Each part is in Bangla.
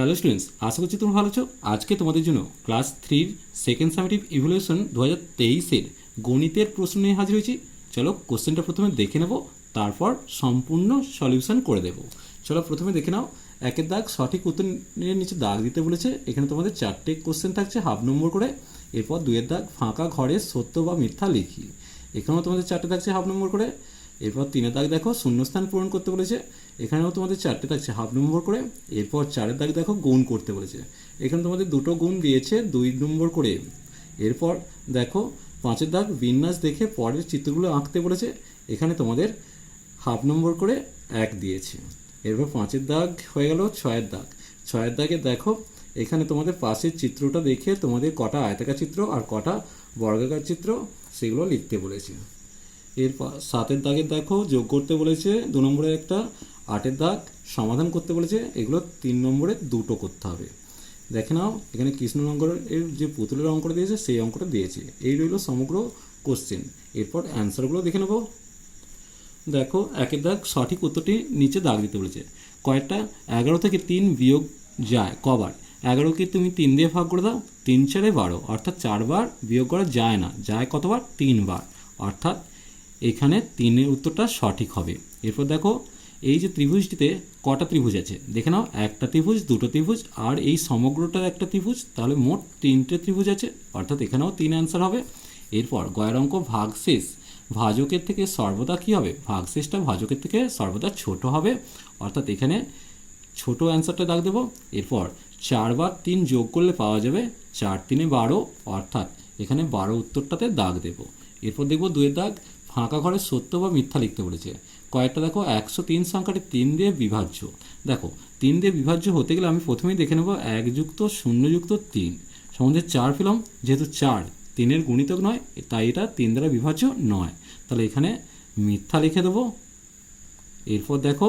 হ্যালো স্টুডেন্টস আশা করছি তোমরা ভালো আছো। আজকে তোমাদের জন্য ক্লাস থ্রির সেকেন্ড সামেটিভ ইভলিউশন দু হাজার তেইশের গণিতের প্রশ্ন নিয়ে হাজির হয়েছি। চলো কোশ্চেনটা প্রথমে দেখে নেব, তারপর সম্পূর্ণ সলিউশন করে দেব। চলো প্রথমে দেখে নাও, একের দাগ সঠিক উত্তরের নিচে দাগ দিতে বলেছে। এখানে তোমাদের চারটে কোশ্চেন থাকছে হাফ নম্বর করে। এরপর দুইয়ের দাগ ফাঁকা ঘরে সত্য বা মিথ্যা লিখি। এখানেও তোমাদের চারটে থাকছে হাফ নম্বর করে। এরপর তিনের দাগ দেখো, শূন্যস্থান পূরণ করতে বলেছে। এখানেও তোমাদের চারটে থাকছে হাফ নম্বর করে। এরপর চারের দাগ দেখো, গুণ করতে বলেছে। এখানে তোমাদের দুটো গুণ দিয়েছে, দুই নম্বর করে। এরপর দেখো, পাঁচের দাগ, বিন্যাস দেখে পরের চিত্রগুলো আঁকতে বলেছে। এখানে তোমাদের হাফ নম্বর করে এক দিয়েছে। এরপর পাঁচের দাগ হয়ে গেল, ছয়ের দাগ। ছয়ের দাগে দেখো, এখানে তোমাদের পাশের চিত্রটা দেখে তোমাদের কটা আয়তাকার চিত্র আর কটা বর্গাকার চিত্র, সেগুলো লিখতে বলেছে। এরপর সাতের দাগের দেখো যোগ করতে বলেছে, দু নম্বরের একটা আটের দাগ, সমাধান করতে বলেছে, এগুলো তিন নম্বরে দুটো করতে হবে। দেখে নাও, এখানে কৃষ্ণনগরের এর যে পুতুলের অঙ্কটা দিয়েছে, সেই অঙ্কটা দিয়েছে। এই রইল সমগ্র কোশ্চেন এরপর অ্যান্সারগুলো দেখে নেব। দেখো, একের দাগ সঠিক উত্তরটি নিচে দাগ দিতে বলেছে। কয়েকটা, এগারো থেকে তিন বিয়োগ যায়, কবার। এগারোকে তুমি তিন দিয়ে ভাগ করে দাও, তিন চারে বারো। অর্থাৎ চারবার বিয়োগ করা যায় না, যায় কতবার? তিনবার। অর্থাৎ এখানে তিনের উত্তরটা সঠিক হবে। এরপর দেখো, এই যে ত্রিভুজটিতে কটা ত্রিভুজ আছে? দেখে নাও, একটা ত্রিভুজ, দুটো ত্রিভুজ, আর এই সমগ্রটার একটা ত্রিভুজ, তাহলে মোট তিনটে ত্রিভুজ আছে। অর্থাৎ এখানেও তিন অ্যান্সার হবে। এরপর গয়ের অঙ্ক ভাগশেষ ভাজকের থেকে সর্বদা কী হবে? ভাগশেষটা ভাজকের থেকে সর্বদা ছোট হবে। অর্থাৎ এখানে ছোট অ্যান্সারটা দাগ দেবো। এরপর চারবার তিন যোগ করলে পাওয়া যাবে চার তিনে বারো। অর্থাৎ এখানে বারো উত্তরটাতে দাগ দেবো। এরপর দেখব দুয়ের দাগ। ফাঁকা ঘরে সত্য বা মিথ্যা লিখতে বলেছে। কয়েকটা দেখো, একশো তিন সংখ্যাটি তিন দিয়ে বিভাজ্য। দেখো, তিন দিয়ে বিভাজ্য হতে গেলে আমি প্রথমেই দেখে নেব এক যুক্ত, শূন্য যুক্ত, তিন। সমাজের চার ফিলম যেহেতু চার তিনের গুণিতক নয়, তাই এটা তিন দ্বারা বিভাজ্য নয়। তাহলে এখানে মিথ্যা লিখে দেবো। এরপর দেখো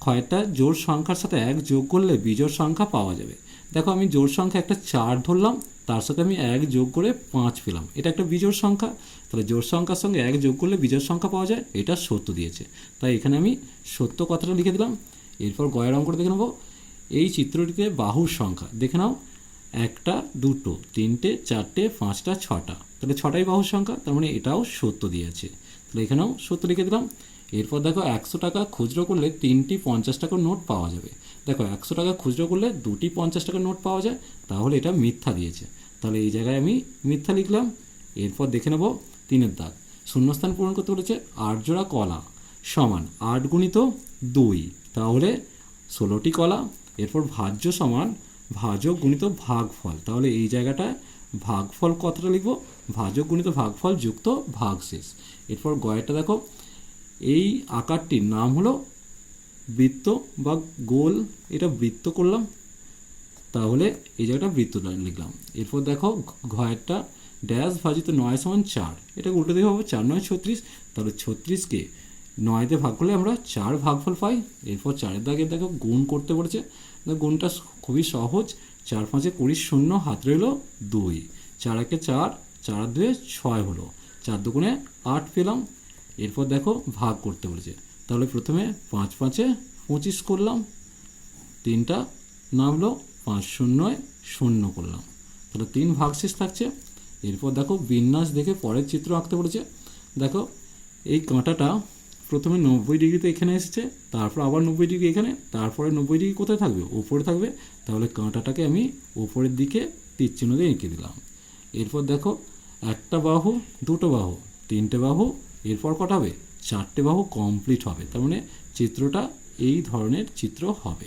কয়েকটা জোড় সংখ্যার সাথে এক যোগ করলে বিজোড় সংখ্যা পাওয়া যাবে। দেখো আমি জোড় সংখ্যা একটা চার ধরলাম, তার সাথে আমি এক যোগ করে পাঁচ পেলাম। এটা একটা বিজোড় সংখ্যা। তাহলে জোড় সংখ্যার সঙ্গে এক যোগ করলে বিজোড় সংখ্যা পাওয়া যায়, এটা সত্য দিয়েছে। তাই এখানে আমি সত্য কথাটা লিখে দিলাম। এরপর গয়ের অঙ্কটা দেখে নেব। এই চিত্রটিতে বাহুর সংখ্যা। দেখে নাও, একটা, দুটো, তিনটে, চারটে, পাঁচটা, ছটা। তাহলে ছটাই বাহুর সংখ্যা, তার মানে এটাও সত্য দিয়েছে। তাহলে এখানেও সত্য লিখে দিলাম। এরপর দেখো একশো টাকা খুচরো করলে তিনটি পঞ্চাশ টাকার নোট পাওয়া যাবে। দেখো একশো টাকা খুচরো করলে দুটি পঞ্চাশ টাকার নোট পাওয়া যায়, তাহলে এটা মিথ্যা দিয়েছে। তাহলে এই জায়গায় আমি মিথ্যা লিখলাম, এরপর দেখে নেব তিনের দাগ। শূন্যস্থান পূরণ করতে বলেছে আট জোড়া কলা, সমান আট গুণিত দুই, তাহলে ষোলোটি কলা, এরপর ভাজ্য সমান ভাজক গুণিত ভাগফল। তাহলে এই জায়গাটায় ভাগফল কতটা লিখব? ভাজক গুণিত ভাগফল যুক্ত ভাগশেষ। এরপর গয়েরটা দেখো এই আকারটির নাম হলো বৃত্ত বা গোল। এটা বৃত্ত করলাম, তাহলে এই জায়গাটা বৃত্ত লিখলাম। এরপর দেখো ঘয়েরটা ড্যাশ ভাজিত নয় সমান চার। এটাকে উল্টো দিকে হবে চার নয় ছত্রিশ। তাহলে ছত্রিশকে নয়তে ভাগ করলে আমরা চার ভাগফল পাই। এরপর চারের দাগে দেখো গুণ করতে বলেছে। গুণটা খুবই সহজ। চার পাঁচে কুড়ি শূন্য, হাত রইল দুই। চার একে চার চার দুয়ে ছয় হলো। চার দুগুণে আট পেলাম। এরপর দেখো ভাগ করতে বলেছে। তাহলে প্রথমে পাঁচ পাঁচে পঁচিশ করলাম, তিনটা নামলো, পাঁচ শূন্যয় শূন্য করলাম। তাহলে তিন ভাগশেষ থাকছে। এরপর দেখো বিন্যাস দেখে পরের চিত্র আঁকতে বলেছে। দেখো এই কাঁটাটা প্রথমে নব্বই ডিগ্রিতে এখানে এসেছে, তারপর আবার নব্বই ডিগ্রি এখানে, তারপরে নব্বই ডিগ্রি কোথায় থাকবে? ওপরে থাকবে। তাহলে কাঁটাটাকে আমি ওপরের দিকে তীর চিহ্ন দিয়ে এঁকে দিলাম। এরপর দেখো একটা বাহু, দুটো বাহু, তিনটে বাহু এরপর কটা হবে? চারটে বাহু কমপ্লিট হবে। তার মানে চিত্রটা এই ধরনের চিত্র হবে।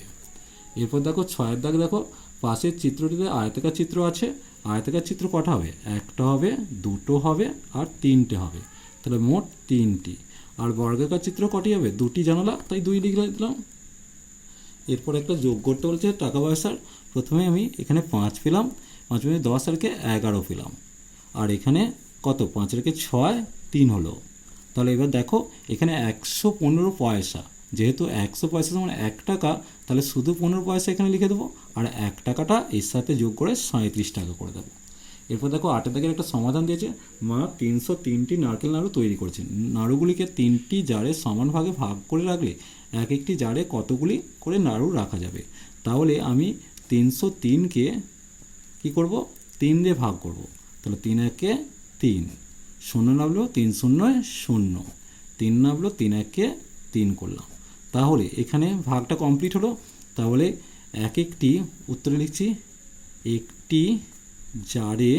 এরপর দেখো ছয়ের দাগ দেখো। পাশের চিত্রটিতে আয়তাকার চিত্র আছে। আয়তাকার চিত্র কটা হবে? একটা হবে, দুটো হবে, আর তিনটে হবে। তাহলে মোট তিনটি। আর বর্গাকার চিত্র কটি হবে? দুটি জানালা, তাই দুই লিখে দিলাম। এরপর একটা যোগ করতে বলছে টাকা পয়সার। প্রথমে আমি এখানে পাঁচ পেলাম। পাঁচ মিনিট দশ তারিখে এগারো পেলাম। আর এখানে কত? পাঁচ রেখে ছয়, তিন হলো। তাহলে এবার দেখো, এখানে একশো পনেরো পয়সা। যেহেতু একশো পয়সা মানে এক টাকা, তাহলে শুধু পনেরো পয়সা এখানে লিখে দেবো, আর এক টাকাটা এর সাথে যোগ করে সাঁত্রিশ টাকা করে দেবো। এরপর দেখো আটের দাগের একটা সমাধান দিয়েছে। মা তিনশো তিনটি নারকেল নাড়ু তৈরি করেছেন নাড়ুগুলিকে তিনটি জারে সমান ভাগে ভাগ করে রাখলে এক একটি জারে কতগুলি করে নাড়ু রাখা যাবে? তাহলে আমি তিনশো তিনকে কী করব? তিন দিয়ে ভাগ করব। তাহলে তিন একে তিন। শূন্য নামলো তিন শূন্য শূন্য। তিন নামলো তিন একে তিন করলাম। তাহলে এখানে ভাগটা কমপ্লিট হলো। তাহলে এক একটি উত্তরে লিখছি, একটি জারে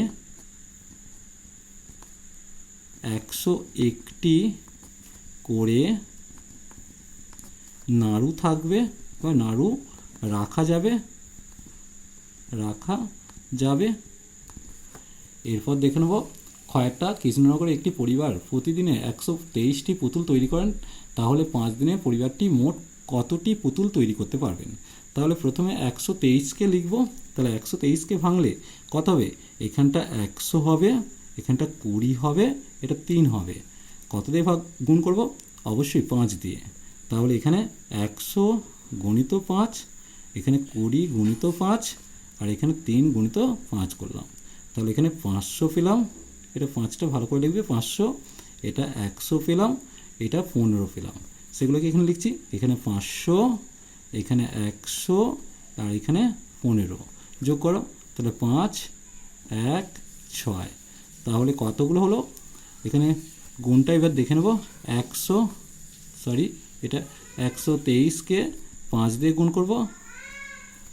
একশো একটি করে নাড়ু থাকবে, বা নাড়ু রাখা যাবে রাখা যাবে। এরপর দেখে নেব কয়েকটা কৃষ্ণনগরে একটি পরিবার প্রতিদিনে একশো তেইশটি পুতুল তৈরি করেন, তাহলে পাঁচ দিনে পরিবারটি মোট কতটি পুতুল তৈরি করতে পারবেন? তাহলে প্রথমে একশো তেইশকে লিখব, তাহলে একশো তেইশকে ভাঙলে কত হবে? এখানটা একশো হবে, এখানটা কুড়ি হবে, এটা তিন হবে। কত দিয়ে ভাগ, গুণ করব? অবশ্যই পাঁচ দিয়ে। তাহলে এখানে একশো গণিত পাঁচ, এখানে কুড়ি গুণিত পাঁচ, আর এখানে তিন গুণিত পাঁচ করলাম। তাহলে এখানে পাঁচশো পেলাম এটা পাঁচটা ভালো করে লিখবে, পাঁচশো, এটা একশো পেলাম, এটা পনেরো পেলাম। সেগুলোকে এখানে লিখছি, এখানে পাঁচশো, এখানে একশো, আর এখানে পনেরো। যোগ করো, তাহলে পাঁচ, এক, ছয়। তাহলে কতগুলো হলো? এখানে গুণটা এবার দেখে নেব, একশো সরি এটা একশো তেইশকে পাঁচ দিয়ে গুণ করব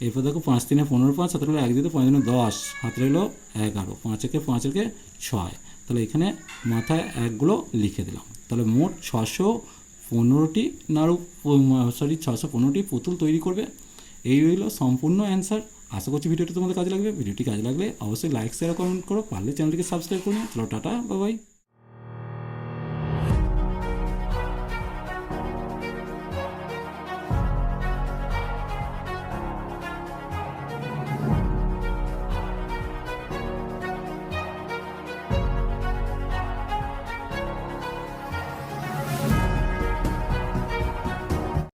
এরপর দেখো পাঁচ তিনে পনেরো, পাঁচ হাতে রইল এক দিতে পাঁচ দিনে দশ হাতে রইল এগারো পাঁচ একে পাঁচ একে ছয়। তাহলে এখানে মাথায় একগুলো লিখে দিলাম। তাহলে মোট ছশো পনেরোটি নাড়ু সরি ছশো পনেরোটি পুতুল তৈরি করবে। এই রইল সম্পূর্ণ অ্যান্সার আশা করছি ভিডিওটি তোমাদের কাজে লাগবে। ভিডিওটি কাজে লাগলে অবশ্যই লাইক শেয়ার কমেন্ট করো। পারলে চ্যানেলটিকে সাবস্ক্রাইব করুন চলো, টাটা বাবাই